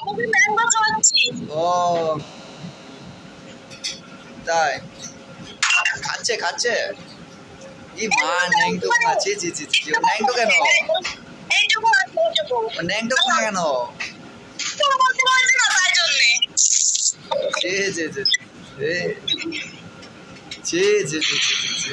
আমি ম্যাঙ্গো চলছি ও। তাই। খাচ্ছে খাচ্ছে। ই মা ন্যাংটো খাচ্ছে। জি জি জি ন্যাংটো কেন? এইটুকু ন্যাংটো খায় কেন? জি জি জি জি জি জি জি জি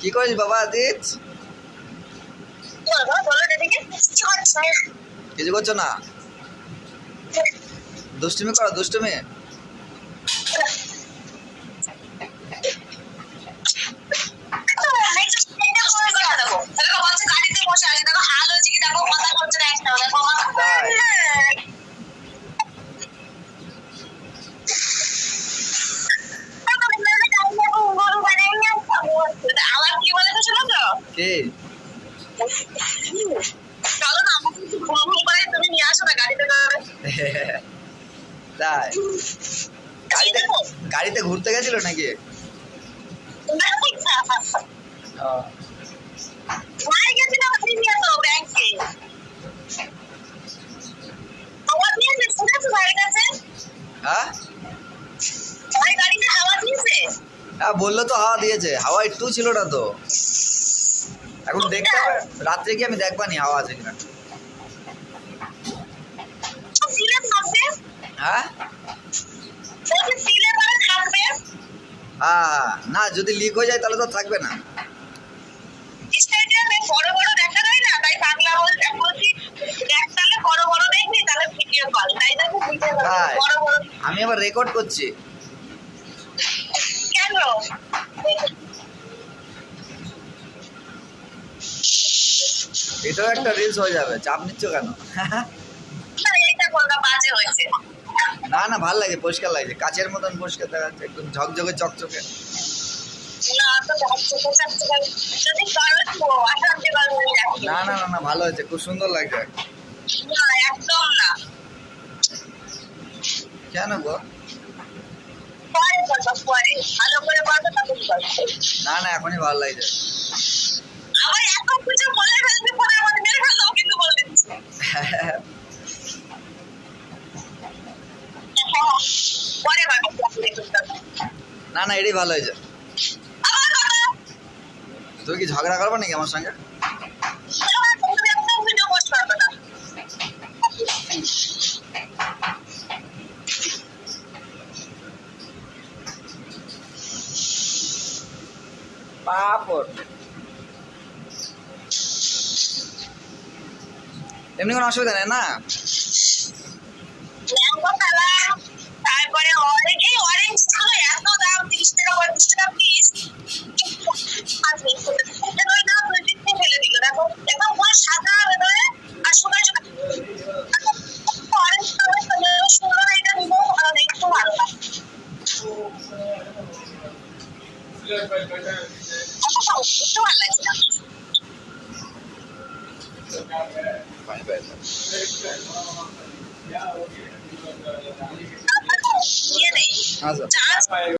কি করিস বাবা? কিছু করছ না? দুষ্টুমি করো দুষ্টুমি এটা করে করে দেখো। দেখো, বলছে গাড়িতে বসে আছে। দেখো, হাল হয়েছে কি দেখো, কথা বলছে না একটাও। দেখো, আমার- তাই। আবার কি? চলো না, আমাকে একটু করে তুমি নিয়ে আসো না গাড়িতে করে। তাই? গাড়িতে গাড়িতে ঘুরতে গেছিল নাকি? বলল তো, হাওয়া দিয়েছে। হাওয়া একটু ছিল না তো। এখন দেখতে হবে। রাত্রে কি আমি দেখবানি হাওয়া আছে কিনা। হ্যাঁ? হ্যাঁ হ্যাঁ। না, যদি লিক হয়ে যায় তাহলে তো থাকবে না। বড় বড় দেখা না তাই। বড় তাহলে আমি আবার রেকর্ড করছি। এটাও একটা রিলস হয়ে যাবে চাপ নিচ্ছ কেন? না, না ভালো লাগে পরিষ্কার লাগছে। কাচের মতন পরিষ্কার দেখা যাচ্ছে একদম ঝকঝকে চকচকে। না না না না ভালো হয়েছে খুব সুন্দর লাগছে। না একদম না। কেন গো? ভালো করে করব তখন না না এখনই ভালো লাগছে আবার এত কিছু বলে ফেলবি পরে আমাদের মেরে ফেললেও কিন্তু বলে দিচ্ছি। পরে না না এটাই ভালো হয়েছে। তুই কি ঝগড়া করব নাকি আমার সঙ্গে? পাপড়। এমনি কোনো অসুবিধা নেই না? তারপরে অরেঞ্জ অরেঞ্জ ছিল এত দাম তিরিশ টাকা পঁয়ত্রিশ টাকা পিস ফেলে দিল দেখো দেখো পুরো সাদা ভেতরে আর অরেঞ্জ সুন্দর এটা নিবো ভালো 好十赚了这样子。买一百的。那不够十呢，这样子。